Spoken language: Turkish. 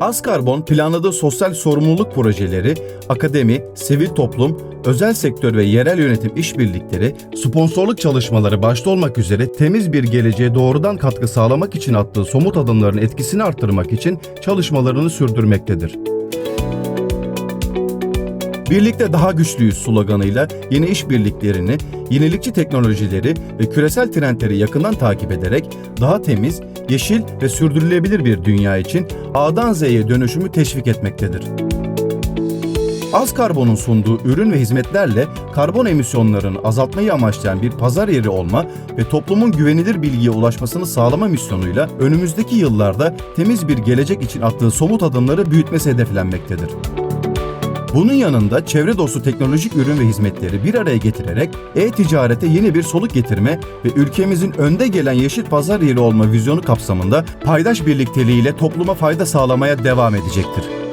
Az karbon planladığı sosyal sorumluluk projeleri, akademi, sivil toplum, özel sektör ve yerel yönetim işbirlikleri, sponsorluk çalışmaları başta olmak üzere temiz bir geleceğe doğrudan katkı sağlamak için attığı somut adımların etkisini arttırmak için çalışmalarını sürdürmektedir. Birlikte daha güçlüyüz sloganıyla yeni işbirliklerini, yenilikçi teknolojileri ve küresel trendleri yakından takip ederek daha temiz, yeşil ve sürdürülebilir bir dünya için A'dan Z'ye dönüşümü teşvik etmektedir. Az karbonun sunduğu ürün ve hizmetlerle karbon emisyonlarını azaltmayı amaçlayan bir pazar yeri olma ve toplumun güvenilir bilgiye ulaşmasını sağlama misyonuyla önümüzdeki yıllarda temiz bir gelecek için attığı somut adımları büyütmesi hedeflenmektedir. Bunun yanında çevre dostu teknolojik ürün ve hizmetleri bir araya getirerek e-ticarete yeni bir soluk getirme ve ülkemizin önde gelen yeşil pazar yeri olma vizyonu kapsamında paydaş birlikteliğiyle topluma fayda sağlamaya devam edecektir.